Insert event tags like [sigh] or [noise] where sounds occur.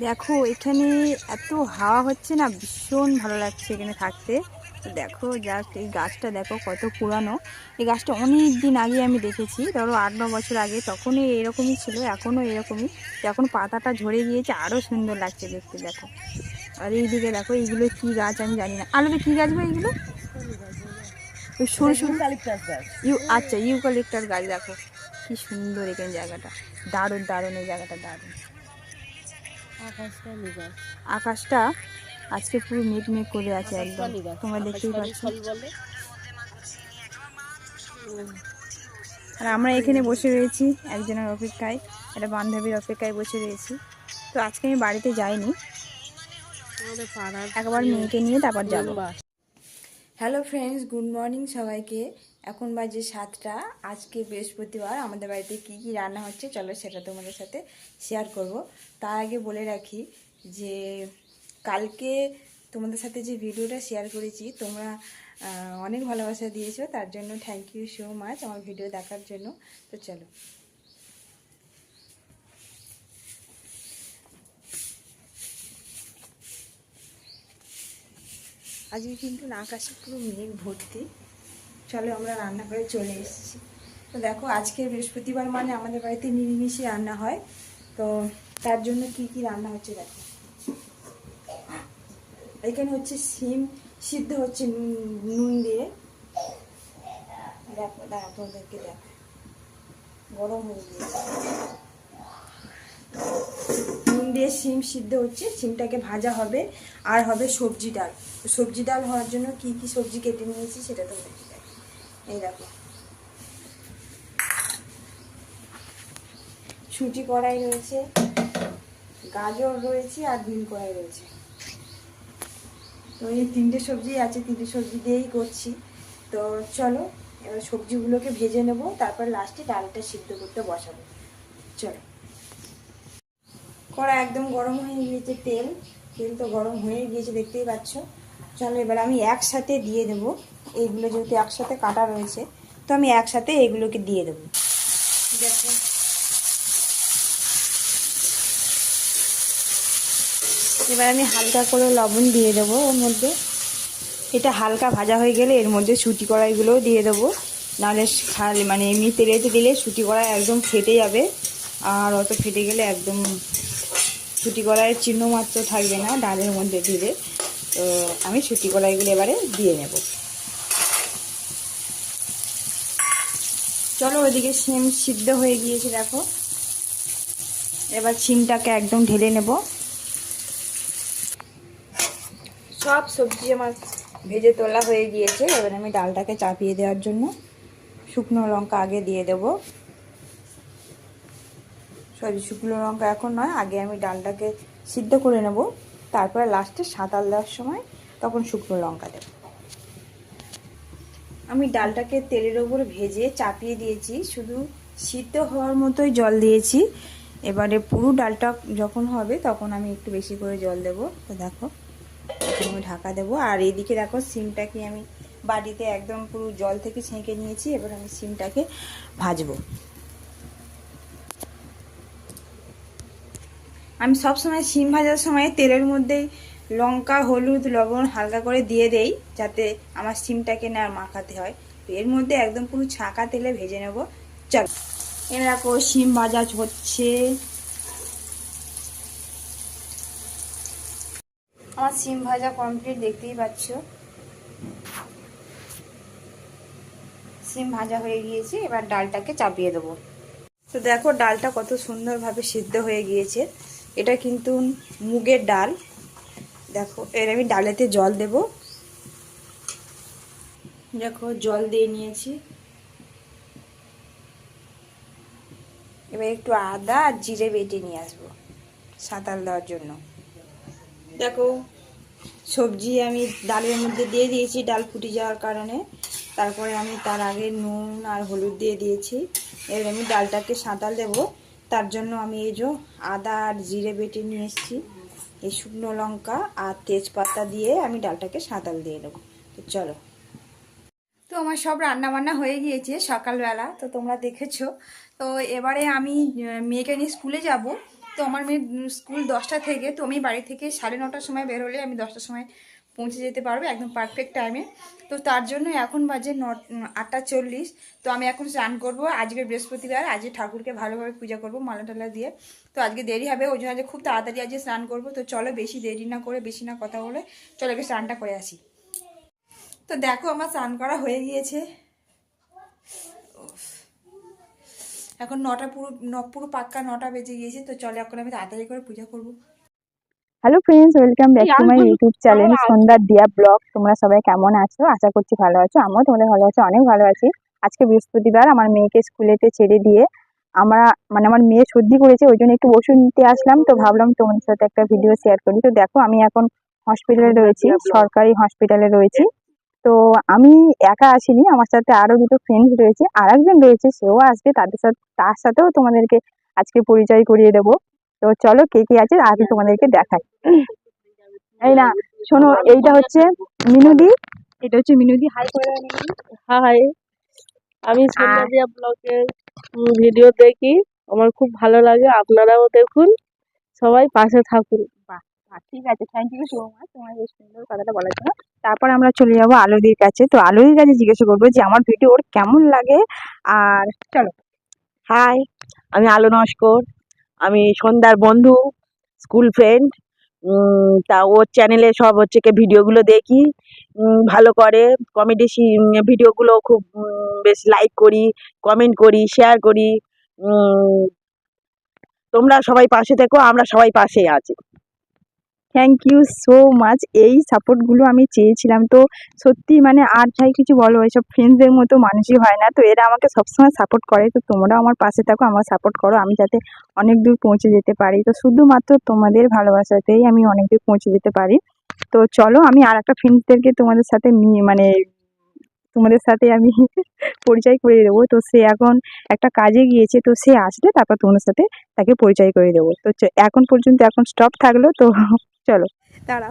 দেখো এখানে এত হাওয়া হচ্ছে না ভীষণ ভালো লাগছে এখানে থাকতে। তো দেখো জাস্ট এই গাছটা দেখো কত পুরানো। এই গাছটা অনেক দিন আগে আমি দেখেছি ধরো আট ন বছর আগে। তখনই এরকমই ছিল এখনও এরকমই। এখন পাতাটা ঝরে গিয়েছে আরও সুন্দর লাগছে দেখতে দেখো। আর এইদিকে দেখো এইগুলো কী গাছ আমি জানি না। আলাদা কী গাছ বা এইগুলো? ওই সরু সরু ইউ আচ্ছা ইউকালিপ্টার গাছ দেখো। কি সুন্দর এখানে জায়গাটা। দারুণ দারুণ এই জায়গাটা দারুণ। আকাশটা আজকে পুরো মেঘ মেঘ করে আছে একদম। তোমরা দেখতেই পাচ্ছ। আর আমরা এখানে বসে রয়েছি একজনের অপেক্ষায় একটা বান্ধবীর অপেক্ষায় বসে রয়েছি। তো আজকে আমি বাড়িতে যাইনি। একবার মেয়েকে নিয়ে তারপর যাব। হ্যালো ফ্রেন্ডস গুড মর্নিং সবাইকে। এখন বাজে সাতটা। আজকে বৃহস্পতিবার, আমাদের বাড়িতে কি কি রান্না হচ্ছে চলো সেটা তোমাদের সাথে শেয়ার করব। তার আগে বলে রাখি যে, কালকে তোমাদের সাথে যে ভিডিওটা শেয়ার করেছি, তোমরা অনেক ভালোবাসা দিয়েছ, তার জন্য থ্যাংক ইউ সো মাচ আমার ভিডিও দেখার জন্য। তো চলো। আজকে কিন্তু না আকাশে পুরো মেঘ ভর্তি। চলো আমরা রান্না করে চলে এসেছি। তো দেখো আজকে বৃহস্পতিবার মানে আমাদের বাড়িতে নিরামিষই রান্না হয়। তো তার জন্য কি কি রান্না হচ্ছে দেখো। এখানে হচ্ছে সিম, সিদ্ধ হচ্ছে নুন- দিয়ে। দেখো, দাঁড়া, তোমাদেরকে দেখো গরম হয়ে গিয়েছে। নুন দিয়ে সিম সিদ্ধ হচ্ছে, সিমটাকে ভাজা হবে। আর হবে সবজি ডাল। সবজি ডাল হওয়ার জন্য কি কি সবজি কেটে নিয়েছি সেটা তো দেখি এই দেখো। সুজি কড়াই রয়েছে, গাজর রয়েছে আর বিন কড়াই রয়েছে। তো এই তিনটে সবজি আছে, তিনটে সবজি দিয়েই করছি। তো চলো, এবার সবজিগুলোকে ভেজে নেব, তারপর লাস্টে ডালটা সিদ্ধ করতে বসাবো। চলো। কড়া একদম গরম হয়ে গিয়েছে, তেল। তেল তো গরম হয়ে গিয়েছে, দেখতেই পাচ্ছ। চলো এবার আমি একসাথে দিয়ে দেবো। এইগুলো যেহেতু একসাথে কাটা রয়েছে, তো আমি একসাথে এগুলোকে দিয়ে দেবো। এবার আমি হালকা করে লবণ দিয়ে দেবো ওর মধ্যে। এটা হালকা ভাজা হয়ে গেলে এর মধ্যে সুটি কড়াইগুলোও দিয়ে দেবো। নাহলে খালি মানে এমনি তেলেতে দিলে সুটি কড়াই একদম ফেটে যাবে। আর অত ফেটে গেলে একদম সুটি কড়াইয়ের চিহ্ন মাত্র থাকবে না, ডালের মধ্যে দিলে। তো আমি সুটি কড়াইগুলো এবারে দিয়ে নেব। চলো ওইদিকে সিম সিদ্ধ হয়ে গিয়েছে, দেখো। এবার সিমটাকে একদম ঢেলে নেব। সব সবজি আমার ভেজে তোলা হয়ে গিয়েছে। এবার আমি ডালটাকে চাপিয়ে দেওয়ার জন্য শুকনো লঙ্কা আগে দিয়ে দেব। সরি, শুকনো লঙ্কা এখন নয়, আগে আমি ডালটাকে সিদ্ধ করে নেব। তারপরে লাস্টে সাঁতাল দেওয়ার সময় তখন শুকনো লঙ্কা দেব। আমি ডালটাকে তেলের ওপর ভেজে চাপিয়ে দিয়েছি। শুধু সিদ্ধ হওয়ার মতোই জল দিয়েছি। এবারে পুরো ডালটা যখন হবে তখন আমি একটু বেশি করে জল দেব। তো দেখো আমি ঢাকা দেবো। আর এদিকে দেখো, সিমটাকে আমি বাড়িতে একদম পুরো জল থেকে ছেঁকে নিয়েছি। এবার আমি সিমটাকে ভাজবো। আমি সব সময় সিম ভাজার সময় তেলের মধ্যে লঙ্কা, হলুদ, লবণ হালকা করে দিয়ে দেই, যাতে আমার সিমটাকে না মাখাতে হয়। এর মধ্যে একদম পুরো ছাঁকা তেলে ভেজে নেব। চল। দেখো, সিম ভাজা হচ্ছে। আমার সিম ভাজা কমপ্লিট, দেখতেই পাচ্ছ। সিম ভাজা হয়ে গিয়েছে, এবার ডালটাকে চাপিয়ে দেবো। তো দেখো, ডালটা কত সুন্দরভাবে সিদ্ধ হয়ে গিয়েছে। এটা কিন্তু মুগের ডাল। দেখো, এর আমি ডালেতে জল দেব। দেখো, জল দিয়ে নিয়েছি। এবার একটু আদা আর জিরে বেটে নিয়ে আসব সাঁতাল দেওয়ার জন্য। দেখো, সবজি আমি ডালের মধ্যে দিয়ে দিয়েছি, ডাল ফুটে যাওয়ার কারণে। তারপরে আমি তার আগে নুন আর হলুদ দিয়ে দিয়েছি। এবার আমি ডালটাকে সাঁতাল দেব। তার জন্য আমি এই যে আদা আর জিরে বেটে নিয়ে এসেছি। এই শুকনো লঙ্কা আর তেজপাতা দিয়ে আমি ডালটাকে সাঁতাল দিয়ে নেব। তো চলো। তো আমার সব রান্না বান্না হয়ে গিয়েছে সকালবেলা, তো তোমরা দেখেছ। তো এবারে আমি মেয়েকে নিয়ে স্কুলে যাব। তো আমার মেয়ে স্কুল দশটা থেকে, তো আমি বাড়ি থেকে সাড়ে নটার সময় বের হলে আমি দশটার সময় পৌঁছে যেতে পারবে একদম পারফেক্ট টাইমে তো তার জন্য এখন বাজে ন আটটা চল্লিশ। তো আমি এখন স্নান করব। আজকে বৃহস্পতিবার, আজকে ঠাকুরকে ভালোভাবে পূজা করব মালা টালা দিয়ে। তো আজকে দেরি হবে, ওই জন্য খুব তাড়াতাড়ি আজকে স্নান করব। তো চলো বেশি দেরি না করে, বেশি না কথা বলে, চলো আগে স্নানটা করে আসি। তো দেখো আমার স্নান করা হয়ে গিয়েছে। এখন নটা পুরো পুরো পাক্কা নটা বেজে গিয়েছে। তো চলো এখন আমি তাড়াতাড়ি করে পূজা করব। Hello friends welcome back to my YouTube channel সন্ধ্যার দিয়া ব্লগ তোমরা সবাই কেমন আছো? আশা করছি ভালো আছো। আমিও তোমাদের ভালো আছো অনেক ভালো আছি। আজকে বৃহস্পতিবার আমার মেয়েকে স্কুলেতে ছেড়ে দিয়ে আমরা মানে আমার মেয়ে সর্দি করেছে ওই জন্য একটু ওষুধ নিতে আসলাম। তো ভাবলাম তোমাদের সাথে একটা ভিডিও শেয়ার করি। তো দেখো আমি এখন হসপিটালে রয়েছি সরকারি হসপিটালে রয়েছি। তো আমি একা আসিনি আমার সাথে আরও দুটো ফ্রেন্ডস রয়েছে। আর একজন রয়েছে সেও আসবে তাদের সাথে তার সাথেও তোমাদেরকে আজকে পরিচয় করিয়ে দেবো। তো চলো কে কে আছে আমি তোমাদেরকে দেখাই। এই না শোনো এইটা হচ্ছে মিনুদি। এটা হচ্ছে মিনুদি হাই হাই আমি সন্ধ্যাদিয়া ব্লগের ভিডিও দেখি। আমার খুব ভালো লাগে আপনারাও দেখুন। সবাই পাশে থাকুন। আচ্ছা, ঠিক আছে থ্যাংক ইউ সো মাচ তোমার এই সুন্দর কথাটা বলার জন্য। তারপর আমরা চলে যাব আলোদির কাছে। তো আলোদির কাছে জিজ্ঞাসা করব যে আমার ভিডিও ওর কেমন লাগে? আর চলো। হাই আমি আলো নস্কর। আমি সন্ধ্যার বন্ধু স্কুল ফ্রেন্ড তা ওর চ্যানেলে সব হচ্ছে কি ভিডিওগুলো দেখি ভালো করে। কমেডি ভিডিওগুলো খুব বেশ লাইক করি কমেন্ট করি শেয়ার করি তোমরা সবাই পাশে থেকো, আমরা সবাই পাশে আছি। থ্যাংক ইউ সো মাচ এই সাপোর্টগুলো আমি চেয়েছিলাম। তো সত্যি মানে আর যাই কিছু বলো এইসব ফ্রেন্ডসদের মতো মানুষই হয় না। তো এরা আমাকে সবসময় সাপোর্ট করে। তো তোমরাও আমার পাশে থাকো, আমার সাপোর্ট করো। আমি যাতে অনেক দূর পৌঁছে যেতে পারি। তো শুধুমাত্র তোমাদের ভালোবাসাতেই আমি অনেক দূর পৌঁছে যেতে পারি। তো চলো, আমি আর একটা ফ্রেন্ডসদেরকে তোমাদের সাথে মানে তোমাদের সাথে আমি [laughs] পরিচয় করে দেবো। তো সে এখন একটা কাজে গিয়েছে। তো সে আসলে তারপর তোমাদের সাথে তাকে পরিচয় করে দেবো। তো এখন পর্যন্ত এখন স্টপ থাকল। তো চলো। তারা